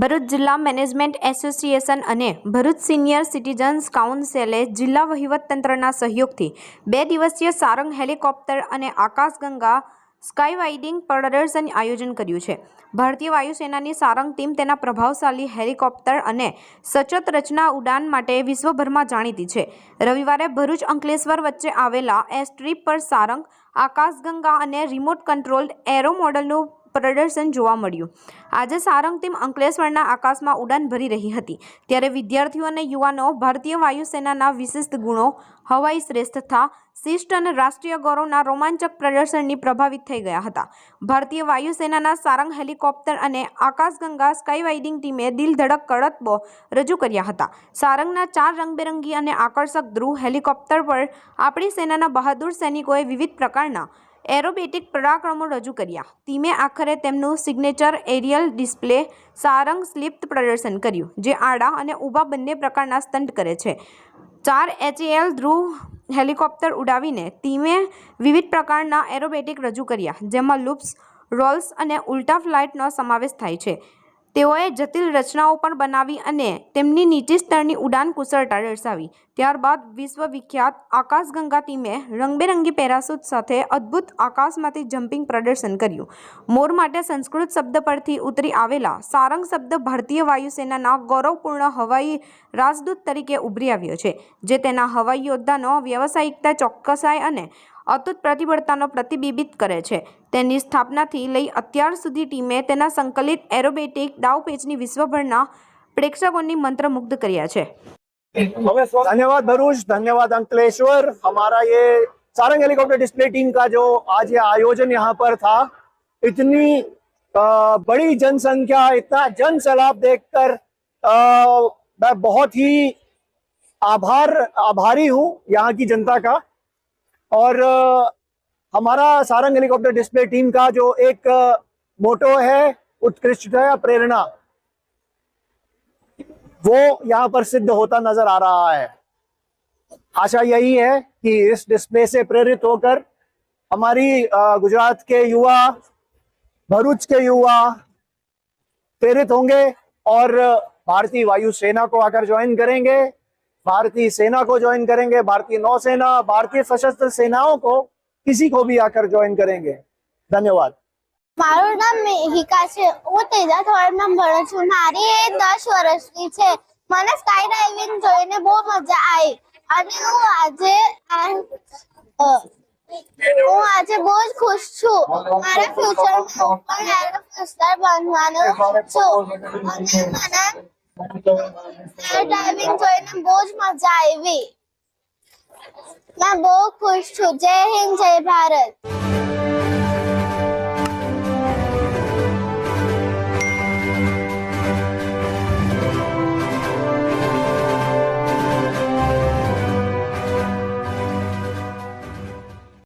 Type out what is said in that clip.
ભરૂચ જિલ્લા management association અને Bharuch senior citizens કાઉન્સિલે જિલ્લા વહીવટતંત્રના સહયોગથી બે દિવસીય સારંગ હેલિકોપ્ટર અને આકાશગંગા સ્કાય વાઇડિંગ પ્રદર્શન આયોજન કર્યું છે. ભારતીય વાયુસેનાની સારંગ ટીમ તેના પ્રભાવશાળી હેલિકોપ્ટર અને સચોટ રચના ઉડાન માટે વિશ્વભરમાં જાણીતી છે. રવિવારે ભરૂચ અંકલેશ્વર વચ્ચે આવેલા એરસ્ટ્રીપ પર સારંગ, આકાશગંગા અને રિમોટ કંટ્રોલ્ડ એરો મોડલનું પ્રદર્શન જોવા મળ્યું. આજે સારંગ ટીમ અંકલેશ્વરના આકાશમાં ઉડાન ભરી રહી હતી. ત્યારે વિદ્યાર્થીઓ અને યુવાનો ભારતીય વાયુસેનાના વિશિષ્ટ ગુણો, હવાઈ શ્રેષ્ઠતા શિષ્ટ અને રાષ્ટ્રીય ગૌરવના રોમાંચક પ્રદર્શનની પ્રભાવિત થઈ ગયા હતા. ભારતીય વાયુસેનાના સારંગ હેલિકોપ્ટર અને આકાશગંગા સ્કાય વાઇડિંગ ટીમે દિલ ધડક કડતબો રજૂ કર્યા હતા. સારંગના ચાર રંગબેરંગી અને આકર્ષક ધ્રુવ હેલિકોપ્ટર પર આપણી સેનાના બહાદુર સૈનિકોએ વિવિધ પ્રકારના એરોબેટિક પરાક્રમો રજૂ કર્યા. ટીમે આખરે તેમનું સિગ્નેચર એરિયલ ડિસ્પ્લે સારંગ સ્લિપ્ત પ્રદર્શન કર્યું, જે આડા અને ઊભા બંને પ્રકારના સ્ટન્ટ કરે છે. ચાર એચએએલ ધ્રુવ હેલિકોપ્ટર ઉડાવીને ટીમે વિવિધ પ્રકારના એરોબેટિક રજૂ કર્યા, જેમાં લૂપ્સ રોલ્સ અને ઉલ્ટા ફ્લાઇટનો સમાવેશ થાય છે. તેઓએ જટિલ રચનાઓ પણ બનાવી અને તેમની નીચી સ્તરની ઉડાન કુશળતા દર્શાવી. ત્યારબાદ વિશ્વવિખ્યાત આકાશગંગા ટીમે રંગબેરંગી પેરાસૂટ સાથે અદ્ભુત આકાશમાંથી જમ્પિંગ પ્રદર્શન કર્યું. મોર માટે સંસ્કૃત શબ્દ પરથી ઉતરી આવેલા સારંગ શબ્દ ભારતીય વાયુસેનાના ગૌરવપૂર્ણ હવાઈ રાજદૂત તરીકે ઉભરી આવ્યો છે, જે તેના હવાઈ યોદ્ધાનો વ્યવસાયિકતા ચોક્કસાઈ અને અતૂટ પ્રતિબદ્ધતાનો પ્રતિબિંબિત કરે છે તેની સ્થાપનાથી લઈ અત્યાર સુધી ટીમે તેના સંકલિત એરોબેટિક દાવપેચની વિશ્વભરના પ્રેક્ષકોની મંત્રમુગ્ધ કર્યા છે धन्यवाद भरूच धन्यवाद अंकलेश्वर हमारा ये सारंग हेलीकॉप्टर डिस्प्ले टीम का जो आज ये आयोजन यहाँ पर था इतनी अ, बड़ी जनसंख्या इतना जन सैलाब देखकर अ, मैं बहुत ही आभार आभारी हूँ यहाँ की जनता का और हमारा सारंग हेलीकॉप्टर डिस्प्ले टीम का जो एक मोटो है उत्कृष्टता प्रेरणा, वो यहाँ पर सिद्ध होता नज़र आ रहा है। आशा यही है कि इस डिस्प्ले से प्रेरित होकर हमारी गुजरात के युवा, भरूच के युवा प्रेरित होंगे और भारतीय वायुसेना को आकर ज्वाइन करेंगे। भारतीय सेना को ज्वाइन करेंगे भारतीय नौसेना भारतीय सशस्त्र सेनाओं को किसी को भी आकर ज्वाइन करेंगे धन्यवाद મારું નામ મેહિકા છે હું તેજા ધોરણમાં ભણું છું મારી એજ દસ વર્ષની છે મને સ્કાય ડાઇવિંગ જોઈને બહુ મજા આવી અને હું આજે આ, અ, હું આજે બહુ જ ખુશ છું મારા ફ્યુચરમાં હું પણ એરોફોસ્ટર બનવાનો છું અને મને સ્કાય ડાઇવિંગ જોઈને બહુ જ મજા આવી. મેં બહુ ખુશ છું. જય હિન્દ, જય ભારત.